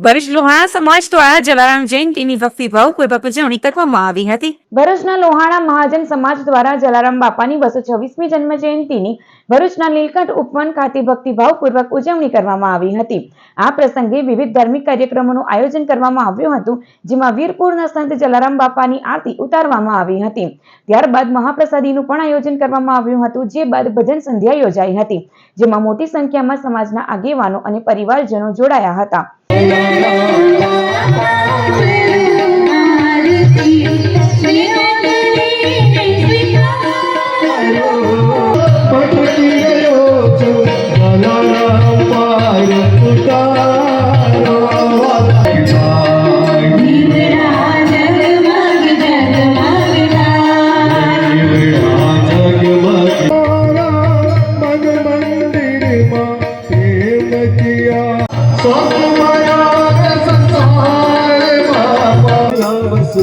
ભરૂચ લોહાણા સમાજ દ્વારા જલારામ જયંતિની ભક્તિભાવપૂર્વક ઉજવણી કરવામાં આવી હતી ભરૂચના લોહાણા મહાજન સમાજ દ્વારા જલારામ બાપાની બસો છવ્વીસમી જન્મ જયંતિની ભરૂચના નીલકંઠ ઉપવન ખાતે ભક્તિભાવપૂર્વક ઉજવણી કરવામાં આવી હતી આ પ્રસંગે વિવિધ ધાર્મિક કાર્યક્રમોનું આયોજન કરવામાં આવ્યું હતું જેમાં વીરપુરના સંત જલારામ બાપાની આરતી ઉતારવામાં આવી હતી ત્યારબાદ મહાપ્રસાદીનું પણ આયોજન કરવામાં આવ્યું હતું જે બાદ ભજન સંધ્યા યોજાઈ હતી જેમાં મોટી સંખ્યામાં સમાજના આગેવાનો અને પરિવારજનો જોડાયા હતા Só com તો.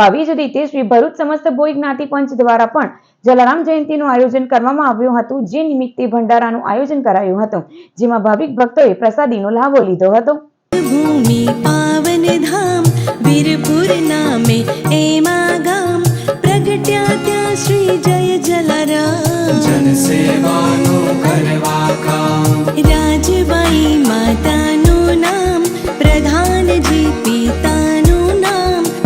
આવી જ રીતે શ્રી ભરૂચ સમસ્ત ભોઈ જ્ઞાતિ પંચ દ્વારા પણ જલારામ જયંતિનું આયોજન કરવામાં આવ્યું હતું જે નિમિત્તે ભંડારાનું આયોજન કરાયું હતું જેમાં ભાવિક ભક્તોએ પ્રસાદીનો લાભો લીધો હતો. ભૂમિ પાવન ધામ વીરપુર નામે એમાં ગામ પ્રગટ્યા ત્યાં શ્રી જય જલારામ. જન સેવાનું